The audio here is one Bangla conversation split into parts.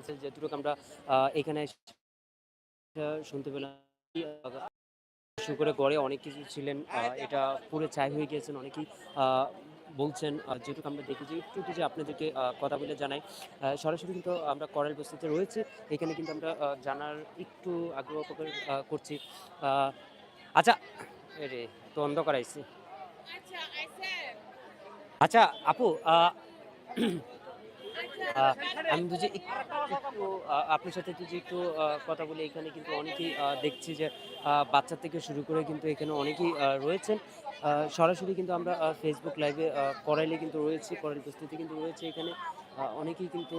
গেছে যতটুকু আমরা এখানে শুনতে পেলাম। শুরু করে গড়ে অনেক কিছু ছিলেন এটা পুরো চাই হয়ে গিয়েছেন অনেকেই বলছেন যেটুকু আমরা দেখেছি। একটু যে আপনাদেরকে কথা বলে জানাই সরাসরি কিন্তু আমরা করার বস্তিতে রয়েছে। এখানে কিন্তু আমরা জানার একটু আগ্রহ প্রকাশ করছি। আহ, আচ্ছা রে তো অন্ধকার আইসি। আচ্ছা আপু আহ, আহ, আমি বুঝি একটু আপনার সাথে যদি একটু কথা বলি, এখানে কিন্তু অনেকেই দেখছি যে বাচ্চা থেকে শুরু করে কিন্তু এখানে অনেকেই রয়েছেন। সরাসরি কিন্তু আমরা ফেসবুক লাইভে করাইলে কিন্তু রয়েছি করার উপস্থিতি কিন্তু রয়েছে এখানে। অনেকেই কিন্তু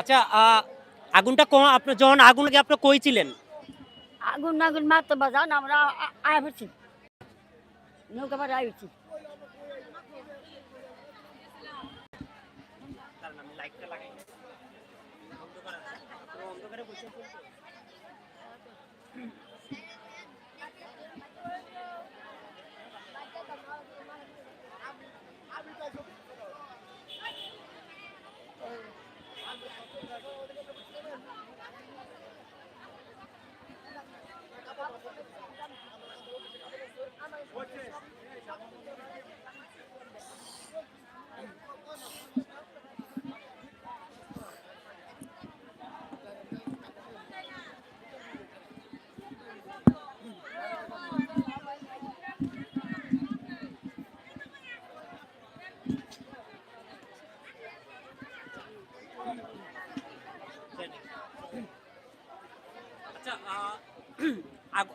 আচ্ছা আগুনটা আপনার যখন আগুন লাগে আপনি কই ছিলেন? আগুন আগুন মারতে বাজান, আমরা আয় হচ্ছি নৌকা আয় হচ্ছি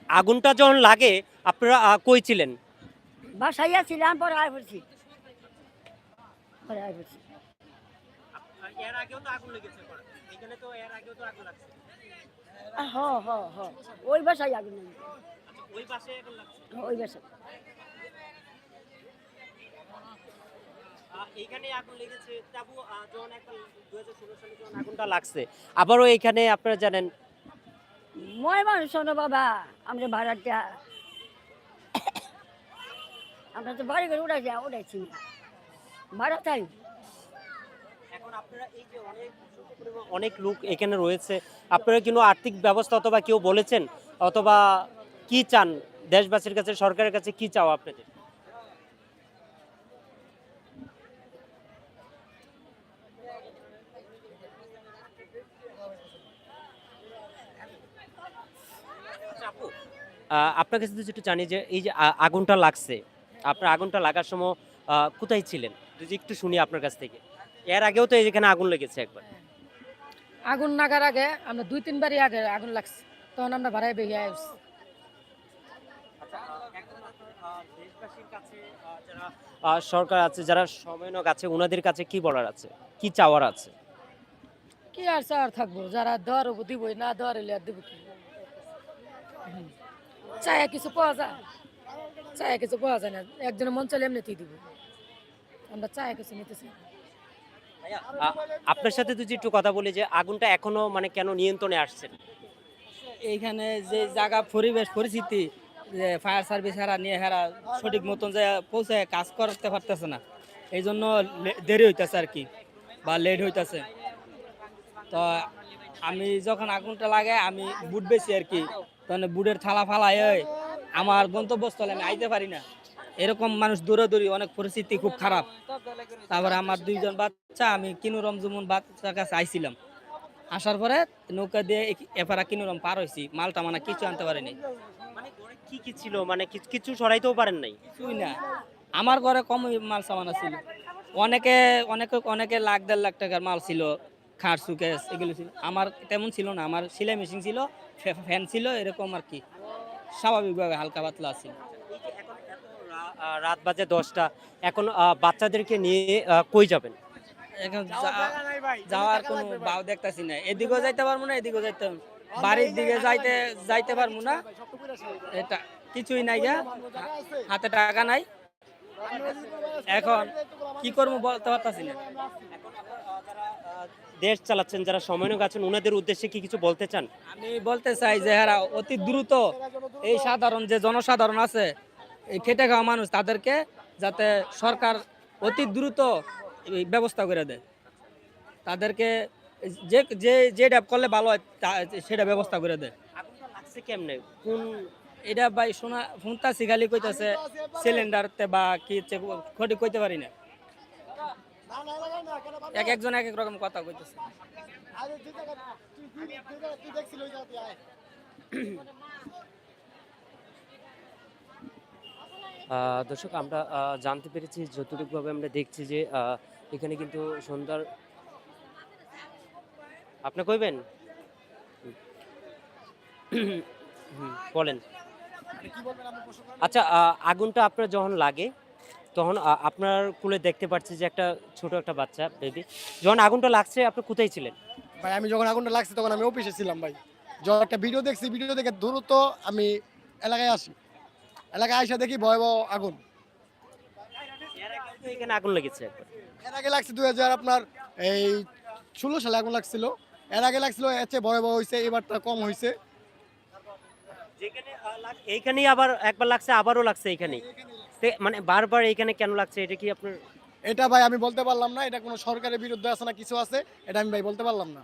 আগুনটা যখন লাগে আপনারা কই ছিলেন? বাসাইয়া ছিলাম পরে আয় পড়ছি পরে আয় পড়ছি এর আগেও তো আগুন লেগেছে এখানে তো এর আগেও তো আগুন লাগছে। হ হ হ। ওই বাসায় আগুন নেই ওই পাশে আগুন লাগছে? ওই বাসায়। এইখানে আগুন লেগেছে। তাবু যখন একটা দু হাজার ষোলো সালে যখন আগুনটা লাগছে আবারও এখানে আপনারা জানেন মই মানুষ শোনো বাবা, আমরা ভাড়াটা আমরা তো বাড়ি করে উঠাইছি না। ভাড়া তাই। এখন আপনারা এই যে অনেক অনেক লোক এখানে রয়েছে, আপনারা কিন্তু আর্থিক ব্যবস্থা অথবা কেউ বলেছেন? অথবা কি চান? দেশবাসীর কাছে, সরকারের কাছে কি চাও আপনাদের? আপনার কাছে যদি একটু জানি যে এই যে আগুনটা লাগছে আপনার আগুনটা লাগার সময় কোথায় ছিলেন? যদি একটু শুনি আপনার কাছ থেকে। এর আগেও তো এখানে আগুন লেগেছে একবার। আগুন লাগার আগে আমরা দুই তিনবারই আগে আগুন লাগছে। তখন আমরা ভাড়ায় বেরিয়ে আসছি। আহ, সরকার আছে যারা সমন্বয়ক আছে ওনাদের কাছে কি বলার আছে? কি চাওয়ার আছে? কি আর চাওয়ার থাকব? যারা দেওয়ার দিবই না দেওয়ার দিব কি। চায়া কিছু পাওয়া যায়? চায়া কিছু পাওয়া যায় না। একজনের মন চাইলে এমনিতেই দিব। আমরা চায়া কিছু নিতে চাই আপনার সাথে যদি একটু কথা বলি যে আগুনটা এখনও মানে কেন নিয়ন্ত্রণে আসছে? এইখানে যে জায়গা পরিবেশ পরিস্থিতি যে ফায়ার সার্ভিস হারা নিয়ে হারা সঠিক মতন যে পৌঁছে কাজ করতে পারতেছে না। এই জন্য দেরি হইতেছে আর কি বা লেট হইতেছে। তো আমি যখন আগুনটা লাগে আমি বুট বেশি আর কি তখন বুটের থালা ফালাই আমার গন্তব্যস্থলে আমি আইতে পারি না। এরকম মানুষ দূরে দূরে অনেক পরিস্থিতি খুব খারাপ। তারপরে আমার দুইজন বাচ্চা আমি কিনুরম জুমুন বাচ্চার কাছে আইছিলাম। আসার পরে নৌকা দিয়ে এপারা কিনুরম পার হয়েছি মালটা মানে কিছু আনতে পারিনি। মানে কি কি ছিল? মানে কিছু সরাইতেও পারেন নাই? কিছুই না। আমার ঘরে কম মাল সামান ছিল অনেকে অনেকে অনেকে লাখ দেড় লাখ টাকার মাল ছিল। খাট সুকেস এগুলো ছিল। আমার তেমন ছিল না। আমার সেলাই মেশিন ছিল ফ্যান ছিল এরকম আর কি। স্বাভাবিকভাবে হালকা পাতলা ছিল এই যে এখন এত রা- আহ, রাত বাজে দশটা এখন বাচ্চাদেরকে নিয়ে কই যাবেন? এখন যাওয়ার কোনো বাও দেখতেছি না। এদিকেও যাইতে পারব না এদিকেও যাইতে পারব বাড়ির দিকে যাইতে যাইতে পারব না। এটা কিছুই নাই গা। হাতে টাকা নাই। এখন কি করব বলতে পারতাছি না। দেশ চালাচ্ছেন যারা সমন্বয়ক আছেন ওনাদের উদ্দেশ্যে কি কিছু বলতে চান? আমি বলতে চাই যে এরা অতি দ্রুত এই সাধারণ যে জনসাধারণ আছে এই খেটে খাওয়া মানুষ তাদেরকে যাতে সরকার অতি দ্রুত ব্যবস্থা করে দেয়। তাদেরকে যে যে যেটা করলে ভালো হয় সেটা ব্যবস্থা করে দেয়। লাগছে কেমনে? কোন এটা ভাই শোনা ফোনটা শিখালি কইতাছে সিলিন্ডারতে বা কি খটি কইতে পারি না। এক একজন এক এক রকম কথা কইতেছে। দর্শক, আমরা জানতে পেরেছি যতটুকুভাবে আমরা দেখছি যে এখানে কিন্তু সন্ধ্যার আপনি কইবেন? বলেন। আচ্ছা আগুনটা আপনার যখন লাগে তখন আপনার কুলে দেখতে পাচ্ছি যে একটা ছোট একটা বাচ্চা বেবি যখন আগুনটা লাগছে আপনি কোথায় ছিলেন? ভাই আমি যখন আগুনটা লাগছে তখন আমি অফিসে ছিলাম ভাই। যখন একটা ভিডিও দেখছি ভিডিও দেখে দ্রুত আমি এলাকায় আসি। এলাকায় আইসা দেখি ভয়াবহ আগুন। এখানে আগুন লেগেছে? এর আগে লাগছে দুই হাজার আপনার এই ষোলো সালে আগুন লাগছিল। এর আগে লাগছিল এর চেয়ে ভয়াবহ হয়েছে এবারটা কম হয়েছে এইখানেই আবার একবার লাগছে আবারও লাগছে এইখানেই? তে- মানে বারবার এখানে কেন লাগছে? এটা কি আপনার এটা ভাই আমি বলতে পারলাম না এটা কোনো সরকারের বিরুদ্ধে আছে না কিছু আছে এটা আমি ভাই বলতে পারলাম না।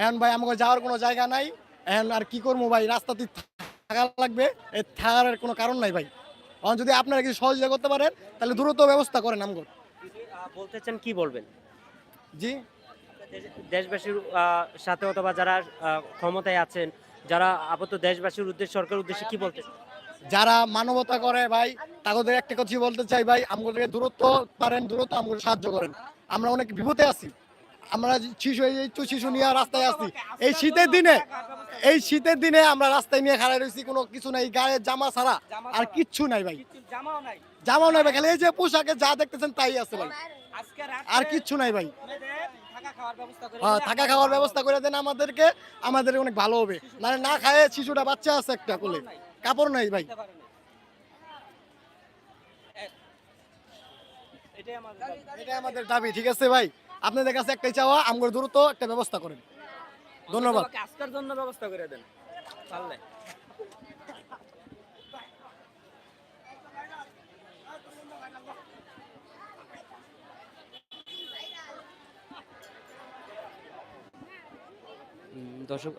এখন ভাই আমাকে যাওয়ার কোনো জায়গা নাই এখন আর কি করব ভাই? রাস্তাতে থাকা লাগবে এ থাকার কোনো কারণ নাই ভাই। এখন যদি আপনারা কিছু সহযোগিতা করতে পারেন তাহলে দ্রুত ব্যবস্থা করেন আমগো বলতে চান কি বলবেন? জি। দেশবাসীর সাথে অথবা যারা ক্ষমতায় আছেন যারা আপাতত দেশবাসীর উদ্দেশ্যে সরকারের উদ্দেশ্যে কি বলতে যারা মানবতা করে ভাই তাদের একটা কথা বলতে চাই ভাই আমাদেরকে দূরত্ব পারেন দূরত্ব আমাকে সাহায্য করেন। আমরা অনেক বিপদে আছি। আমরা শিশু এই তো শিশু নিয়ে রাস্তায় আছি। এই শীতের দিনে এই শীতের দিনে আমরা রাস্তায় নিয়ে খাড়াই রয়েছি কোনো কিছু নাই গায়ে জামা ছাড়া আর কিচ্ছু নাই ভাই। জামাও নাই। জামাও নাই ভাই খালি এই যে পোশাকে যা দেখতেছেন তাই আছে ভাই। আর কিচ্ছু নাই ভাই। থাকা খাওয়ার ব্যবস্থা করে হ্যাঁ দেন আমাদেরকে আমাদের অনেক ভালো হবে। মানে না খায় শিশুটা বাচ্চা আছে একটা কোলে। কাপড় নাই ভাই। এটাই আমাদের দাবি। এটাই আমাদের দাবি ঠিক আছে ভাই? আপনাদের কাছে একটাই চাওয়া আমগর দ্রুত একটা ব্যবস্থা করেন। ধন্যবাদ। আজকের জন্য ব্যবস্থা করে দেন। পারলে। দর্শক